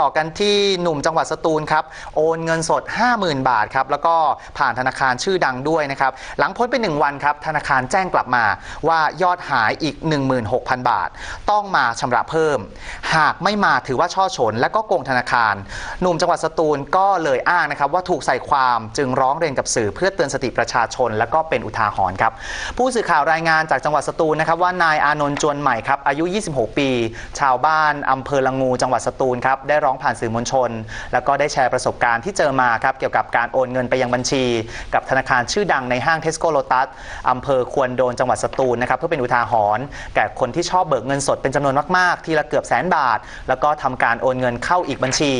ต่อกันที่หนุ่มจังหวัดสตูลครับ โอนเงินสด 50,000 บาทครับ แล้วก็ผ่านธนาคารชื่อดังด้วยนะครับ หลังพ้นไป 1 วันครับ ธนาคารแจ้งกลับมาว่ายอดหายอีก 16,000 บาท ต้องมาชำระเพิ่ม หากไม่มาถือว่าช่อฉน และก็โกงธนาคาร หนุ่มจังหวัดสตูลก็เลยอ้างนะครับว่าถูกใส่ความจึงร้องเรียนกับสื่อเพื่อเตือนสติประชาชน และก็เป็นอุทาหรณ์ครับ ผู้สื่อข่าวรายงานจากจังหวัดสตูลนะครับว่านายอานนท์จวนใหม่ครับอายุ 26 ปี ชาวบ้านอำเภอละงูจังหวัดสตูลครับได้ร้องผ่านสื่อมวลชน แล้วก็ได้แชร์ประสบการณ์ที่เจอมาครับเกี่ยวกับการโอนเงินไปยังบัญชี กับธนาคารชื่อดังในห้างเทสโก้โลตัสอำเภอควนโดนจังหวัดสตูลนะครับเพื่อเป็นอุทาหรณ์แก่คนที่ชอบเบิกเงินสดเป็นจำนวนมากๆ ทีละเกือบแสนบาท แล้วก็ทำการโอนเงินเข้าอีกบัญชี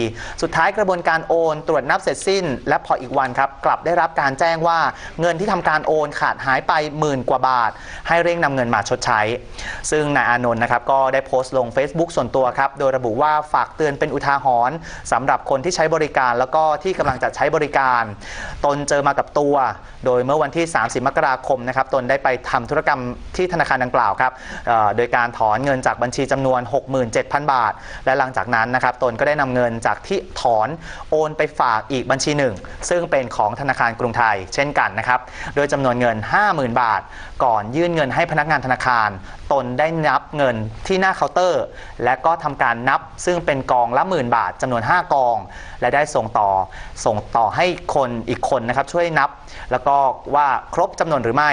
สุดท้ายกระบวนการโอนตรวจนับเสร็จสิ้น และพออีกวันครับกลับได้รับการแจ้งว่าเงินที่ทำการโอนขาดหายไปหมื่นกว่าบาท ให้เร่งนำเงินมาชดใช้ ซึ่งนายอานนท์นะครับก็ได้โพสต์ลง Facebook ส่วนตัวครับโดยระบุว่าฝากเตือนเป็นอุทาหรณ์สำหรับคนที่ใช้บริการแล้วก็ที่กำลังจะใช้บริการ ตนเจอมากับตัว โดยเมื่อวันที่ 30 มกราคมนะครับตนได้ไปทำธุรกรรมที่ธนาคารดังกล่าวครับโดยการถอนเงินจากบัญชีจำนวน 67,000 บาท และหลังจากนั้นนะครับตนก็ได้นำเงินจากที่ถอนโอนไปฝากอีกบัญชีหนึ่ง ซึ่งเป็นของธนาคารกรุงไทย เช่นกันนะครับโดยจำนวนเงิน 50,000 บาท ก่อนยื่นเงินให้พนักงานธนาคาร ตนได้นับเงินที่หน้าเคาน์เตอร์ และก็ทำการนับซึ่งเป็นกองละหมื่นบาทจำนวน 5 กอง และได้ส่งต่อส่งต่อให้คนอีกคนนะครับช่วยนับ แล้วก็ว่าครบจำนวนหรือไม่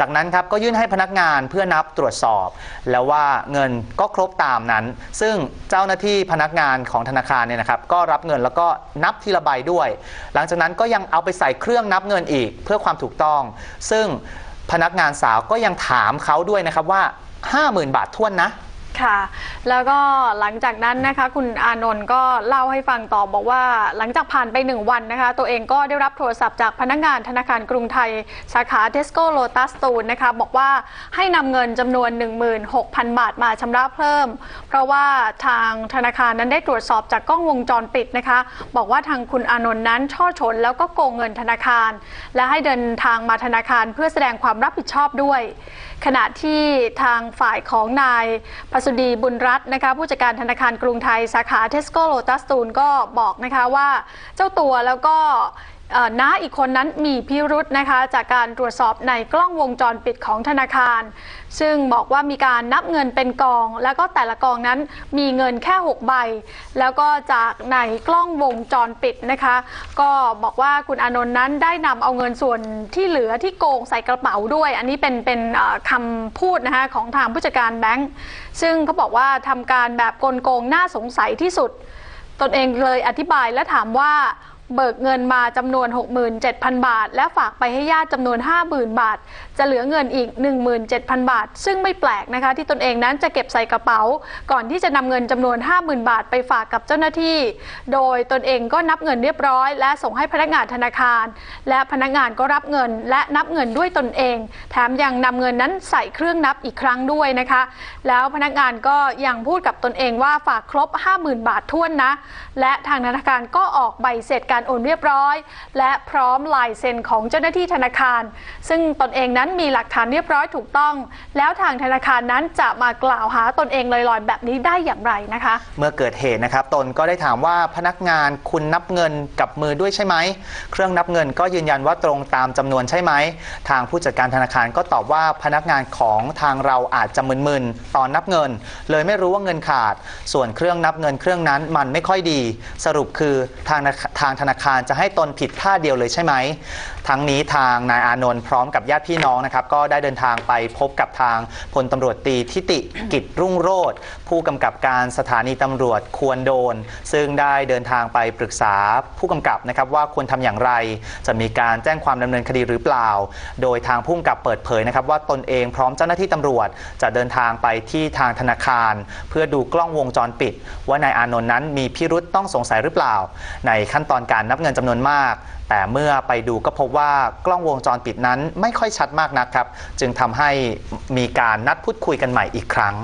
จากนั้นครับก็ยื่นให้พนักงานเพื่อนับตรวจสอบ แล้วว่าเงินก็ครบตามนั้น ซึ่งเจ้าหน้าที่พนักงานของธนาคารเนี่ยนะครับก็รับเงินแล้วก็นับทีละใบด้วย หลังจากนั้นก็ยังเอาไปใส่เครื่องนับเงินอีกเพื่อความถูกต้อง ซึ่งพนักงานสาวก็ยังถามเขาด้วยนะครับว่า 50,000 บาทท้วนนะ ค่ะ แล้วก็หลังจากนั้นนะคะ คุณอานนท์ก็เล่าให้ฟังต่อบอกว่าหลังจากผ่านไปหนึ่งวันนะคะ ตัวเองก็ได้รับโทรศัพท์จากพนักงานธนาคารกรุงไทย สาขาเทสโก้โลตัสตูนนะคะ บอกว่าให้นำเงินจำนวน 16,000 บาทมาชำระเพิ่ม เพราะว่าทางธนาคารนั้นได้ตรวจสอบจากกล้องวงจรปิดนะคะ บอกว่าทางคุณอานนท์นั้นช่อฉนแล้วก็โกงเงินธนาคาร และให้เดินทางมาธนาคารเพื่อแสดงความรับผิดชอบด้วย ขณะที่ทางฝ่ายของนายพัสดีบุญรัตน์นะคะผู้จัดการธนาคารกรุงไทยสาขาเทสโก้โลตัสตูนก็บอกนะคะว่าเจ้าตัวแล้วก็ น้าอีกคนนั้นมีพิรุษนะคะ จากการตรวจสอบในกล้องวงจรปิดของธนาคาร ซึ่งบอกว่ามีการนับเงินเป็นกอง แล้วก็แต่ละกองนั้นมีเงินแค่ 6 ใบ แล้วก็จากในกล้องวงจรปิดนะคะ ก็บอกว่าคุณอนนท์นั้นได้นำเอาเงินส่วนที่เหลือที่โกงใส่กระเป๋าด้วย อันนี้เป็นเป็นคำพูดนะคะของทางผู้จัดการแบงค์ซึ่งเขาบอกว่าทำการแบบกลโกงน่าสงสัยที่สุด ตนเองเลยอธิบายและถามว่า เบิกเงินมาจำนวน 67,000 บาท และฝากไปให้ญาติจำนวน 50,000 บาท จะเหลือเงินอีก 17,000 บาท ซึ่งไม่แปลกนะคะ ที่ตนเองนั้นจะเก็บใส่กระเป๋า ก่อนที่จะนำเงินจำนวน 50,000 บาทไปฝากกับเจ้าหน้าที่ โดยตนเองก็นับเงินเรียบร้อย และส่งให้พนักงานธนาคาร และพนักงานก็รับเงิน และนับเงินด้วยตนเอง แถมยังนำเงินนั้นใส่เครื่องนับอีกครั้งด้วยนะคะ แล้วพนักงานก็ยังพูดกับตนเองว่าฝากครบ 50,000 บาทท้วนนะ และทางธนาคารก็ออกใบเสร็จการโอนเรียบร้อย และพร้อมลายเซ็นของเจ้าหน้าที่ธนาคาร ซึ่งตนเองนั้นมีหลักฐานเรียบร้อยถูกต้อง แล้วทางธนาคารนั้นจะมากล่าวหาตนเองลอยๆ แบบนี้ได้อย่างไรนะคะ เมื่อเกิดเหตุนะครับ ตนก็ได้ถามว่าพนักงานคุณนับเงินกับมือด้วยใช่ไหม เครื่องนับเงินก็ยืนยันว่าตรงตามจำนวนใช่ไหม ทางผู้จัดการธนาคารก็ตอบว่าพนักงานของทางเราอาจจะมึนๆตอนนับเงิน เลยไม่รู้ว่าเงินขาด ส่วนเครื่องนับเงินเครื่องนั้นมันไม่ค่อยดี สรุปคือทางทางธนาาคารจะให้ตนผิดท่าเดียวเลยใช่ไหม ทั้งนี้ทางนายอานนท์พร้อมกับญาติพี่น้องนะครับก็ได้เดินทางไปพบกับทางพลตำรวจตรีทิติกิจรุ่งโรธผู้กำกับการสถานีตำรวจควรโดน ซึ่งได้เดินทางไปปรึกษาผู้กำกับนะครับว่าควรทำอย่างไร จะมีการแจ้งความดำเนินคดีหรือเปล่า โดยทางผู้กำกับเปิดเผยนะครับว่าตนเองพร้อมเจ้าหน้าที่ตำรวจ จะเดินทางไปที่ทางธนาคาร เพื่อดูกล้องวงจรปิด ว่านายอานนท์นั้นมีพิรุษต้องสงสัยหรือเปล่า ในขั้นตอนการนับเงินจำนวนมาก แต่เมื่อไปดูก็พบว่ากล้องวงจรปิดนั้นไม่ค่อยชัดมากนักครับ จึงทำให้มีการนัดพูดคุยกันใหม่อีกครั้ง